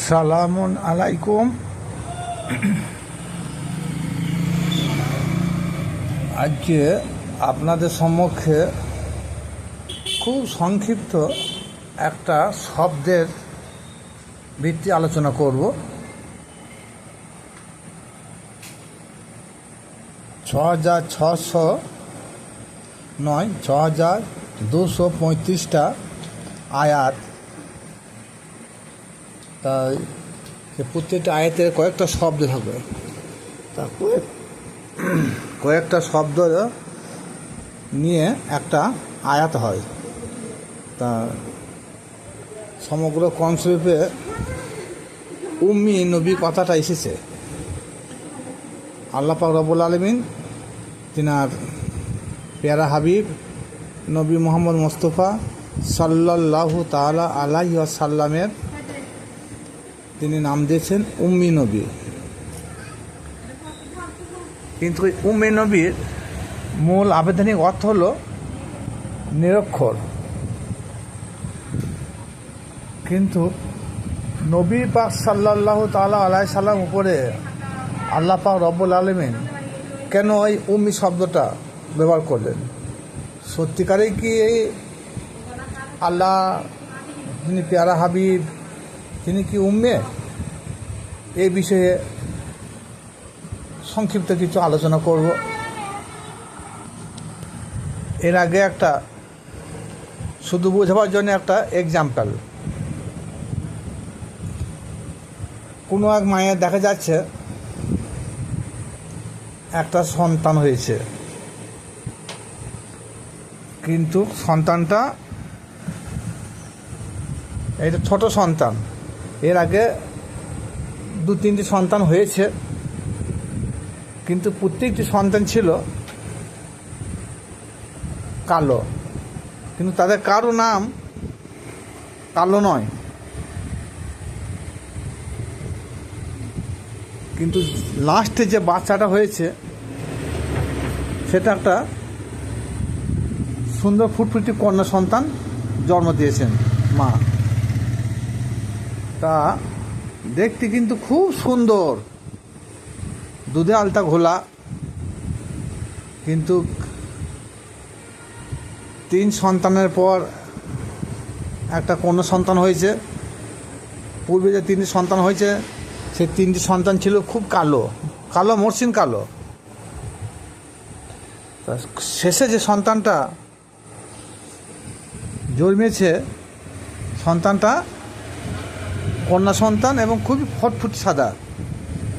সালামুন আলাইকুম। আজকে আপনাদের সম্মুখে খুব সংক্ষিপ্ত একটা শব্দের ভিত্তি আলোচনা করব। ছ হাজার ছশো নয় ছ হাজার দুশো পঁয়ত্রিশটা আয়াত তাই প্রত্যেকটা আয়াতের কয়েকটা শব্দ থাকবে। তা কয়েকটা শব্দ নিয়ে একটা আয়াত হয়। তা সমগ্র কনসেপ্টে উম্মি নবী কথাটা এসেছে। আল্লাহ পাক রব্বুল আলমিন তিনার পেয়ারা হাবিব নবী মোহাম্মদ মোস্তফা সাল্লাল্লাহু তাআলা আলাইহি সাল্লামের তিনি নাম দিয়েছেন উম্মি নবী। কিন্তু ওই উম্মি নবীর মূল আবেদনিক অর্থ হলো নিরক্ষর। কিন্তু নবী পাক সাল্লাহ তালা আলাই সাল্লাম উপরে আল্লাহ পাক রব্বুল আলমিন কেন ওই উম্মি শব্দটা ব্যবহার করলেন? সত্যিকারে কি এই আল্লাহ, যিনি পেয়ারা হাবিব তিনি কি উম্মে? এই বিষয়ে সংক্ষিপ্ত কিছু আলোচনা করব। এর আগে একটা শুধু বোঝাবার জন্য একটা এক্সাম্পল কোনো এক মায়ের দেখা যাচ্ছে, একটা সন্তান হয়েছে। কিন্তু সন্তানটা এটা ছোট সন্তান এর আগে দু, তিনটি সন্তান হয়েছে। কিন্তু প্রত্যেকটি সন্তান ছিল কালো। কিন্তু তাদের কারও নাম কালো নয়। কিন্তু লাস্টে যে বাচ্চাটা হয়েছে, সেটা একটা সুন্দর ফুটফুটি কন্যা সন্তান জন্ম দিয়েছেন মা। তা দেখতে কিন্তু খুব সুন্দর। দুধে আলতা ঘোলা। কিন্তু তিন সন্তানের পর একটা কন্যা সন্তান হয়েছে। পূর্বে যে তিনটি সন্তান হয়েছে, সেই তিনটি সন্তান ছিল খুব কালো কালো মরসিন কালো। শেষে যে সন্তানটা জন্মেছে, সন্তানটা কন্যা সন্তান এবং খুবই ফটফুট সাদা।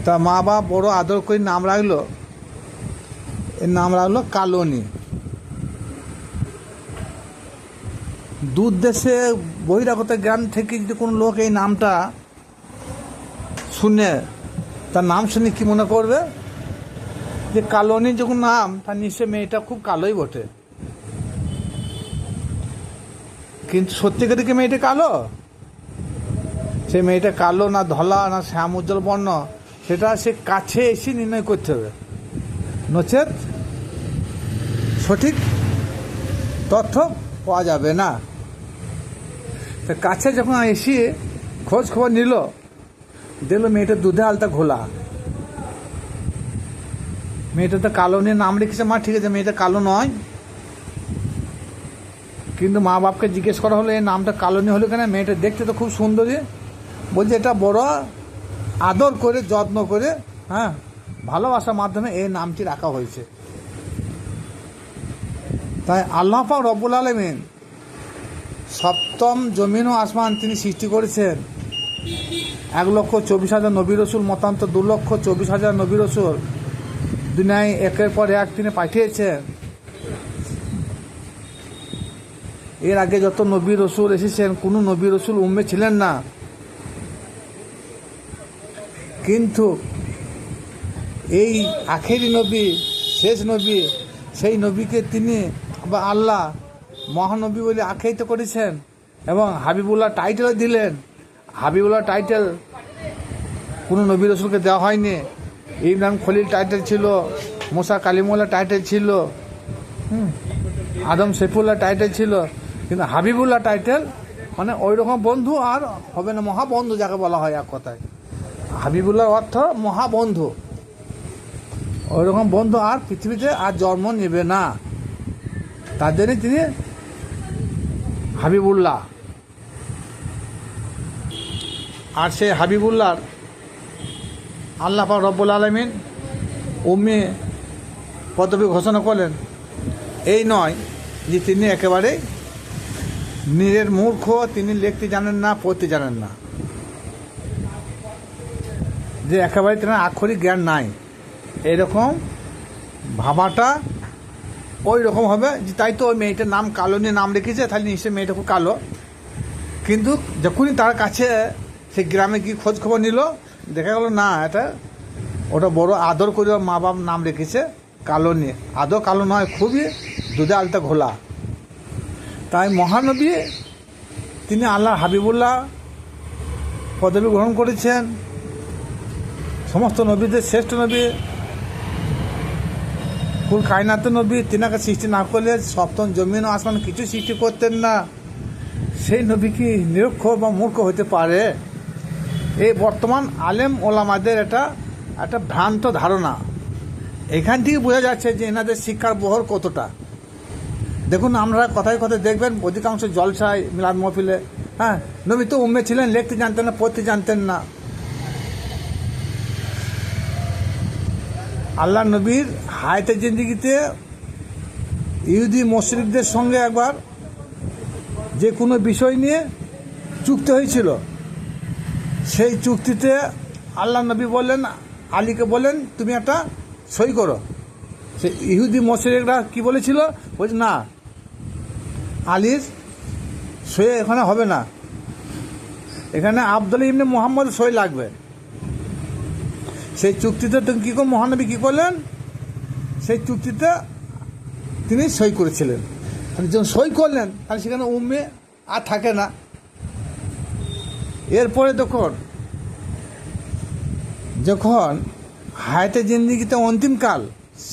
তা মা বাবা বড় আদর করে নাম রাখল, এর নাম রাখল কালনি। দূর দেশে বহিরাগত গ্রাম থেকে যদি কোনো লোক এই নামটা শুনে, তার নাম শুনে কি মনে করবে? যে কালনি যখন নাম, তার নিশ্চয় মেয়েটা খুব কালোই বটে। কিন্তু সত্যিকারে কি মেয়েটা কালো? সে মেয়েটা কালো না ধলা না শ্যাম উজ্জ্বল বর্ণ, সেটা সে কাছে এসে নির্ণয় করতে হবে। নচেত সঠিক তথ্য পাওয়া যাবে না। তা কাছে যখন এসে খোঁজ খবর নিল, দেখল মেয়েটা দুধে আলতা ঘোলা। মেয়েটা তো কালো নিয়ে নাম রেখেছে, মা, ঠিক আছে, মেয়েটা কালো নয়। কিন্তু মা বাপকে জিজ্ঞেস করা হলো এই নামটা কালোনি হলো কেন? মেয়েটা দেখতে তো খুব সুন্দরী। বলছে এটা বড় আদর করে, যত্ন করে হ্যাঁ ভালোবাসার মাধ্যমে এই নামটি রাখা হয়েছে। তাই আল্লাহ পাক রব্বুল আলমিন সপ্তম জমিন ও আসমান তিনি সৃষ্টি করেছেন। এক লক্ষ চব্বিশ হাজার নবী রসুল মতান্ত দু লক্ষ চব্বিশ হাজার নবী রসুল। দুনিয়ায় একের পর এক তিনি পাঠিয়েছেন। এর আগে যত নবী রসুল এসেছেন, কোনো নবী রসুল উম্মে ছিলেন না। কিন্তু এই আখেরি নবী, শেষ নবী, সেই নবীকে তিনি বা আল্লাহ মহানবী বলে আখ্যায়িত করেছেন এবং হাবিবুল্লাহ টাইটেল দিলেন। হাবিবুল্লাহ টাইটেল কোনো নবী রসুলকে দেওয়া হয়নি। ইমরান খলিল টাইটেল ছিল, মোসা কালিমুল্লাহ টাইটেল ছিল আদম সেফুল্লাহ টাইটেল ছিল, কিন্তু হাবিবুল্লাহ টাইটেল মানে ওই রকম বন্ধু আর হবে না, মহাবন্ধু যাকে বলা হয় এক কথায়। হাবিবুল্লাহর অর্থ মহাবন্ধু। ওই রকম বন্ধু আর পৃথিবীতে আর জন্ম নেবে না। তার জন্যই তিনি হাবিবুল্লাহ। আর সেই হাবিবুল্লাহর আল্লাহ রব্বুল আলমিন উম্মে পদবী ঘোষণা করলেন, এই নয় যে তিনি একেবারে নিজের মূর্খ, তিনি লিখতে জানেন না, পড়তে জানেন না। যে একেবারে তেনার আক্ষরিক জ্ঞান নাই। এরকম ভাবাটা ওই রকম হবে যে তাই তো ওই মেয়েটার নাম কালো নিয়ে নাম রেখেছে, তাহলে নিশ্চয়ই মেয়েটা খুব কালো। কিন্তু যখনই তার কাছে সে গ্রামে গিয়ে খোঁজ খবর নিল, দেখা গেল না, এটা ওটা বড় আদর করে মা বাপ নাম রেখেছে কালো নিয়ে। আদৌ কালো নয়, খুবই দুধে আলতা ঘোলা। তাই মহানবী তিনি আল্লাহ হাবিবুল্লাহ পদবী গ্রহণ করেছেন। সমস্ত নবীদের শ্রেষ্ঠ নবী, কুল কায়নাত নবী, তিনাকে সৃষ্টি না করলে সপ্তম জমিন আসমান কিছু সৃষ্টি করতেন না। সেই নবী কি নিরক্ষ বা মূর্খ হতে পারে? এই বর্তমান আলেম ওলামাদের এটা, একটা ভ্রান্ত ধারণা। এখান থেকে বোঝা যাচ্ছে যে এনাদের শিক্ষার বহর কতটা। দেখুন, আমরা কথায় কথায় দেখবেন, অধিকাংশ জলসায়, মিলাদ মহফিলে হ্যাঁ নবী তো উম্মে ছিলেন, লিখতে জানতেন না, পড়তে জানতেন না। আল্লাহ নবীর হায়াতের জিন্দিগিতে ইহুদি মশরিকদের সঙ্গে একবার যে কোনো বিষয় নিয়ে চুক্তি হয়েছিল। সেই চুক্তিতে আল্লাহ নবী বললেন, আলীকে বলেন তুমি একটা সই করো। সে ইহুদি মশরিকরা কি বলেছিল? বলছে, না, আলীর সই এখানে হবে না। এখানে আবদুল ইবনে মোহাম্মদ সই লাগবে। সেই চুক্তিতে তিনি কী করে মহানবী কী করলেন? সেই চুক্তিতে তিনি সই করেছিলেন। যখন সই করলেন, তাহলে সেখানে উম্মে আর থাকে না। এরপরে তখন যখন হায়াতে জিন্দিগিতে অন্তিমকাল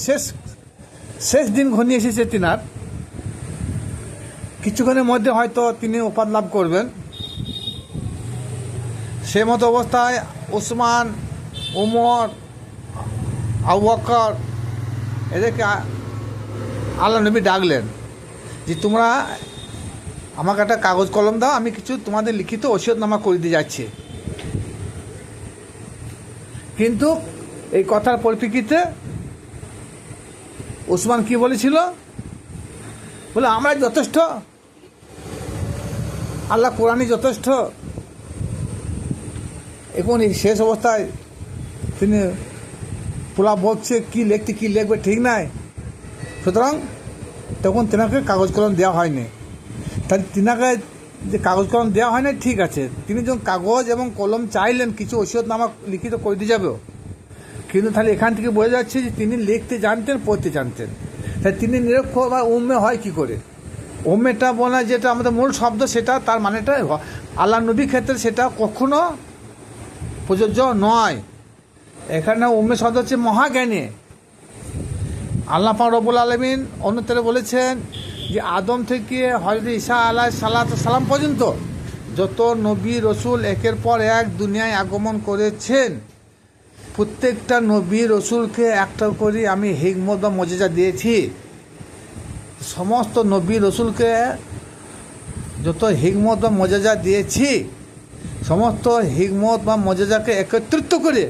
শেষ শেষ দিন ঘনিয়ে এসেছে তিনার, কিছুক্ষণের মধ্যে হয়তো তিনি উপাদ লাভ করবেন। সে মতো অবস্থায় ওসমান উমর, আবু এদেরকে আল্লাহ নবী ডাকলেন যে তোমরা আমাকে একটা কাগজ কলম দাও, আমি কিছু তোমাদের লিখিত ওসিয়তনামা করে দিয়ে যাচ্ছি। কিন্তু এই কথার পরিপ্রেক্ষিতে ওসমান কি বলেছিল? বলে আমরা যথেষ্ট। আল্লাহ কোরআনই যথেষ্ট। এখন শেষ অবস্থায় তিনি পোলা বলছে, কী লিখতে, কী লিখবে ঠিক নাই? সুতরাং তখন তেনাকে কাগজ কলম দেওয়া হয়নি। তাই তিনাকে যে কাগজ কলম দেওয়া হয় না ঠিক আছে। তিনি যখন কাগজ এবং কলম চাইলেন, কিছু নামা লিখিত করে দিয়ে যাবেও। কিন্তু তাহলে এখান থেকে বোঝা যাচ্ছে যে তিনি লিখতে জানতেন, পড়তে জানতেন। তাই তিনি নিরক্ষর বা উম্মে হয় কি করে? উম্মেটা বলা যেটা আমাদের মূল শব্দ, সেটা তার মানেটা আল্লাহ নবীর ক্ষেত্রে সেটা কখনো প্রযোজ্য নয়। এখানে উম্মে শব্দ হচ্ছে মহাজ্ঞানী। আল্লাহ রবুল আলমিন অন্যতরে বলেছেন যে, আদম থেকে হজরত ঈশা আলাহ সালাত সালাম পর্যন্ত যত নবী রসুল একের পর এক দুনিয়ায় আগমন করেছেন, প্রত্যেকটা নবী রসুলকে একটা করে আমি হিকমত বা মজেজা দিয়েছি। সমস্ত নবী রসুলকে যত হিকমত বা মজেজা দিয়েছি, সমস্ত হিকমত বা মজেজাকে একত্রিত করে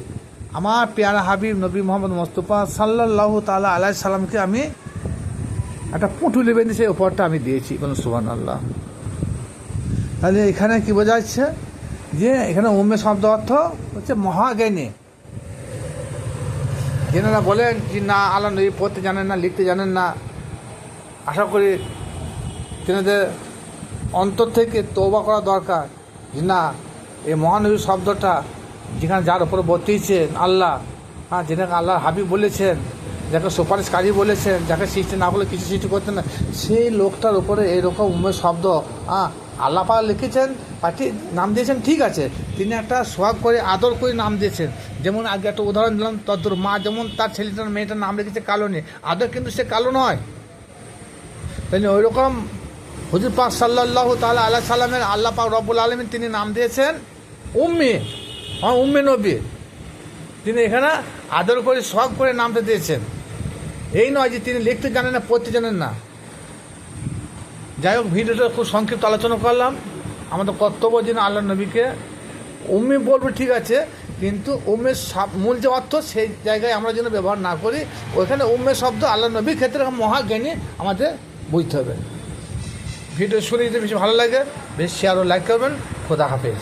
আমার পেয়ারা হাবিব নবী মোহাম্মদ মোস্তফা সাল্লাহ তালা আলাই সাল্লামকে আমি একটা পুঁটুলি বেঁধে সেই উপহারটা আমি দিয়েছি। কোনো সুহান আল্লাহ তাহলে এখানে কি বোঝা যাচ্ছে? যে এখানে উম্মে শব্দ অর্থ হচ্ছে মহাজ্ঞানী। যেনারা বলেন যে, না, আল্লাহ নবী পড়তে জানেন না, লিখতে জানেন না। আশা করি তেনাদের অন্তর থেকে তৌবা করা দরকার যে, না, এই মহানবী শব্দটা যেখানে যার উপরে বর্তিয়েছেন আল্লাহ। হ্যাঁ যেটাকে আল্লাহ হাবিব বলেছেন, যাকে সুপারিশকারী বলেছেন, যাকে সৃষ্টি না বলে কিছু সৃষ্টি করতেন না। সেই লোকটার উপরে এরকম উমের শব্দ হ্যাঁ আল্লাহ পাক লিখেছেন পাঠি নাম দিয়েছেন, ঠিক আছে। তিনি একটা সোহাগ করে, আদর করে নাম দিয়েছেন। যেমন আগে একটা উদাহরণ দিলাম তদ্দুর মা, যেমন তার ছেলেটার মেয়েটার নাম রেখেছে কালো নিয়ে। আদর কিন্তু সে কালো নয়। তাই ওই রকম হুজুর পাক সাল্লাহ তাআলা আল্লাহ সাল্লামের আল্লাহ পাক রব্বুল আলমিন তিনি নাম দিয়েছেন, উম্মি। হ্যাঁ উম্মি নবী, তিনি এখানে আদর করে, শখ করে নামটা দিয়েছেন। এই নয় যে তিনি লিখতে জানেন না, পড়তে জানেন না। যাই হোক, ভিডিওটা খুব সংক্ষিপ্ত আলোচনা করলাম। আমাদের কর্তব্য যেন আল্লাহ নবীকে, উম্মি বলব ঠিক আছে, কিন্তু উম্মের মূল যে অর্থ, সেই জায়গায় আমরা যেন ব্যবহার না করি, ওইখানে উম্মের শব্দ আল্লাহ নবীর ক্ষেত্রে মহাজ্ঞানী আমাদের বুঝতে হবে। ভিডিও শুনে যদি বেশি ভালো লাগে, বেশ শেয়ার ও লাইক করবেন। খোদা হাফেজ।